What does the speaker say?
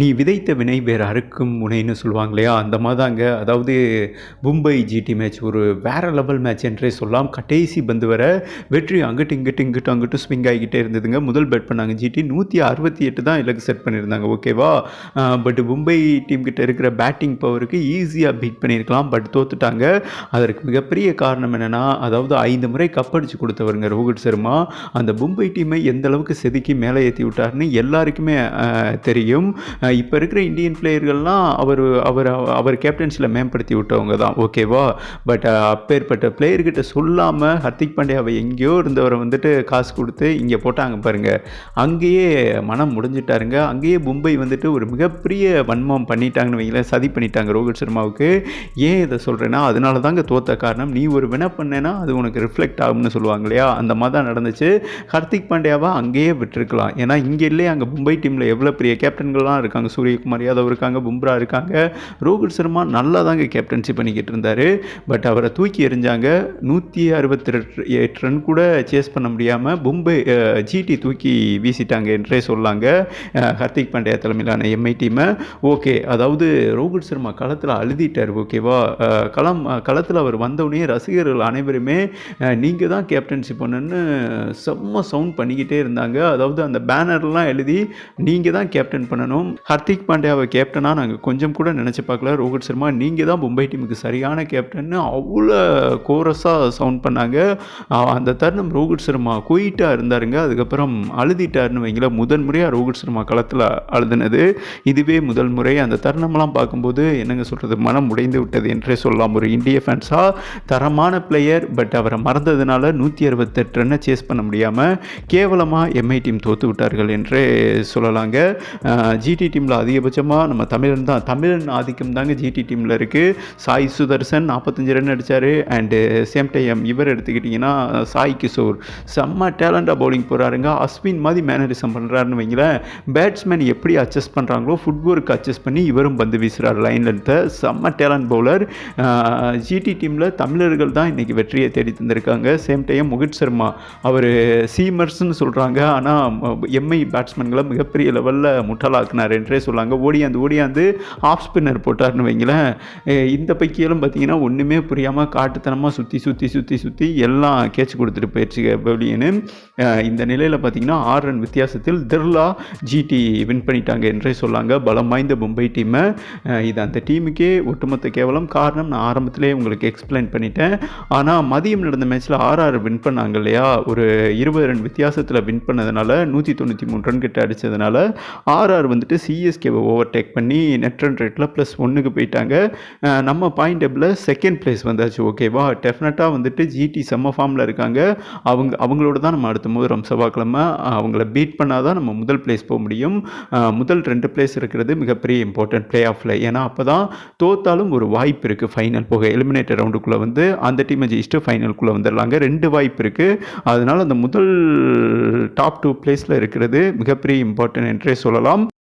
நீ விதைத்த வினை வேறு அறுக்கும் முனைன்னு சொல்லுவாங்க இல்லையா அந்த மாதிரி தாங்க அதாவது மும்பை ஜிடி மேட்ச் ஒரு வேறு லெவல் மேட்ச் என்றே சொல்லலாம் கடைசி பந்து வர வெற்றி அங்கிட்டு இங்கிட்டு இங்கிட்டு அங்கிட்டு ஸ்விங் ஆகிக்கிட்டே இருந்ததுங்க. முதல் பேட் பண்ணாங்க ஜிடி நூற்றி அறுபத்தி எட்டு தான் இலக்கு செட் பண்ணியிருந்தாங்க. ஓகேவா பட் மும்பை டீம் கிட்ட இருக்கிற பேட்டிங் பவருக்கு ஈஸியாக பீட் பண்ணியிருக்கலாம். பட் தோத்துட்டாங்க. அதற்கு மிகப்பெரிய காரணம் என்னென்னா அதாவது ஐந்து முறை கப்படிச்சு கொடுத்தவருங்க ரோஹித் சர்மா. அந்த மும்பை டீமை எந்த அளவுக்கு செதுக்கி மேலே ஏற்றி விட்டாருன்னு எல்லாருக்குமே தெரியும். இப்போ இருக்கிற இந்தியன் பிளேயர்கள்லாம் அவர் அவர் அவர் கேப்டன்சியில் மேம்படுத்தி விட்டவங்க தான் ஓகேவா பட் அப்பேற்பட்ட பிளேயர்கிட்ட சொல்லாமல் ஹர்திக் பாண்டியாவை எங்கேயோ இருந்தவரை வந்துட்டு காசு கொடுத்து இங்கே போட்டாங்க பாருங்கள் அங்கேயே மனம் முடிஞ்சிட்டாருங்க. அங்கேயே மும்பை வந்துட்டு ஒரு மிகப்பெரிய வன்மம் பண்ணிட்டாங்கன்னு வைங்களேன். சதி பண்ணிட்டாங்க ரோஹித் சர்மாவுக்கு. ஏன் இதை சொல்கிறேன்னா அதனால தாங்க தோத்த காரணம். நீ ஒரு வின பண்ணேன்னா அது உனக்கு ரிஃப்ளெக்ட் ஆகும்னு சொல்லுவாங்க இல்லையா? அந்த மாதிரி தான் நடந்துச்சு. ஹர்திக் பாண்டியாவை அங்கேயே விட்டுருக்கலாம். ஏன்னா இங்கே இல்லையே அங்கே மும்பை டீமில் எவ்வளோ பெரிய கேப்டன்கள்லாம் இருக்காங்க சூரியகுமார் யாதவ் இருக்காங்க பும்ரா இருக்காங்க. ரோஹித் சர்மா நல்லா தாங்க கேப்டன்சி பண்ணிக்கிட்டு இருந்தார். பட் அவரை தூக்கி எறிஞ்சாங்க. நூற்றி அறுபத்தி எட்டு ரன் கூட சேஸ் பண்ண முடியாமல் மும்பை ஜிடி தூக்கி வீசிட்டாங்க என்றே சொல்லாங்க. ஹர்திக் பாண்டியா தலைமையிலான எம்ஐ டீமை ஓகே அதாவது ரோஹித் சர்மா களத்தில் அழுதிட்டார் ஓகேவா? களம் களத்தில் அவர் வந்தவுடனே ரசிகர்கள் அனைவருமே நீங்கள் தான் கேப்டன்சி பண்ணுன்னு செம்ம சவுண்ட் பண்ணிக்கிட்டே இருந்தாங்க. அதாவது அந்த பேனர்லாம் எழுதி நீங்கள் தான் கேப்டன் பண்ணணும். ஹர்திக் பாண்டியாவை கேப்டனாக நாங்கள் கொஞ்சம் கூட நினச்சி பார்க்கல. ரோஹித் சர்மா நீங்கள் தான் மும்பை டீமுக்கு சரியான கேப்டன்னு அவ்வளோ கோரஸாக சவுண்ட் பண்ணாங்க. அந்த தருணம் ரோஹித் சர்மா குயிட்டாக இருந்தாருங்க. அதுக்கப்புறம் அழுதிட்டாருன்னு வைங்களேன். முதன் முறையாக ரோஹித் சர்மா களத்தில் அழுதுனது. இதுவே முதல் முறை. அந்த தருணம்லாம் பார்க்கும்போது என்னங்க சொல்கிறது மனம் உடைந்து விட்டது என்றே சொல்லலாம். ஒரு இந்திய ஃபேன்ஸாக தரமான பிளேயர் பட் அவரை மறந்ததுனால நூற்றி அறுபத்தெட்டு ரன்னை சேஸ் பண்ண முடியாமல் கேவலமாக எம்ஐ டீம் தோற்று விட்டார்கள் என்றே சொல்லலாங்க. ஜி ஜிடி டீமில் அதிகபட்சமாக நம்ம தமிழன் தான். தமிழன் ஆதிக்கம் தாங்க ஜிடி டீமில் இருக்குது சாய் சுதர்சன் நாற்பத்தஞ்சு ரன் அடித்தார் அண்டு சேம் டைம் இவர் எடுத்துக்கிட்டிங்கன்னா சாய் கிஷோர். செம்ம டேலண்டாக பவுலிங் போகிறாருங்க அஸ்வின் மாதிரி மேனரிசம் பண்ணுறாருன்னு வைங்களேன். பேட்ஸ்மேன் எப்படி அட்ஜஸ்ட் பண்ணுறாங்களோ ஃபுட்போருக்கு அட்ஜஸ்ட் பண்ணி இவரும் பந்து வீசுகிறார் லைன் லென்த்து செம்ம டேலண்ட் பவுலர் ஜிடி டீமில் தமிழர்கள் தான் இன்றைக்கி வெற்றியை தேடி தந்திருக்காங்க. சேம் டைம் முகித் சர்மா அவர் சீமர்ஸ்னு சொல்கிறாங்க ஆனால் எம்ஐ பேட்ஸ்மேன்களை மிகப்பெரிய லெவலில் முட்டாளாக்குனார். என்றே சொல்லாங்க. ஓடியாந்து ஓடியாந்து ஆஃப் ஸ்பின்னர் போட்டார்னு வைங்களேன். இந்த பைக்கியெல்லாம் பார்த்தீங்கன்னா ஒன்றுமே புரியாமல் காட்டுத்தனமாக சுற்றி சுற்றி சுற்றி சுற்றி எல்லாம் கேட்ச் கொடுத்துட்டு போயிடுச்சு பவுலியனு இந்த நிலையில் பார்த்தீங்கன்னா ஆறு ரன் வித்தியாசத்தில் திர்லா ஜிடி வின் பண்ணிட்டாங்க என்றே சொல்லாங்க. பலம் வாய்ந்த மும்பை டீமை இது அந்த டீமுக்கே ஒட்டுமொத்த கேவலம். காரணம் நான் ஆரம்பத்திலே உங்களுக்கு எக்ஸ்பிளைன் பண்ணிட்டேன். ஆனால் மதியம் நடந்த மேட்ச்சில் ஆர்ஆர் வின் பண்ணாங்க இல்லையா? ஒரு இருபது ரன் வித்தியாசத்தில் வின் பண்ணதுனால நூற்றி தொண்ணூற்றி மூணு ரன் கிட்ட அடித்ததுனால ஆர்ஆர் வந்துட்டு சிஎஸ்கேவை ஓவர் டேக் பண்ணி நெட் ரன் ரேட்டில் ப்ளஸ் ஒன்றுக்கு போயிட்டாங்க. நம்ம பாயிண்ட் டேபிளில் செகண்ட் பிளேஸ் வந்தாச்சு ஓகேவா டெஃபினட்டாக வந்துட்டு ஜிடி செம்ம ஃபார்மில் இருக்காங்க. அவங்க அவங்களோட தான் நம்ம அடுத்த முதல் செவ்வாய்க்கிழமை அவங்கள பீட் பண்ணால் தான் நம்ம முதல் பிளேஸ் போக முடியும். முதல் ரெண்டு பிளேஸ் இருக்கிறது மிகப்பெரிய இம்பார்ட்டன்ட் பிளே ஆஃபில் ஏன்னா அப்போ தான் தோத்தாலும் ஒரு வாய்ப்பு இருக்குது ஃபைனல் போக. எலிமினேட்டர் ரவுண்டுக்குள்ளே வந்து அந்த டீமை ஜெயிச்சுட்டு ஃபைனலுக்குள்ளே வந்துடலாங்க. ரெண்டு வாய்ப்பு இருக்குது அதனால் அந்த முதல் டாப் டூ பிளேஸில் இருக்கிறது மிகப்பெரிய இம்பார்ட்டன்ட் என்றே சொல்லலாம்.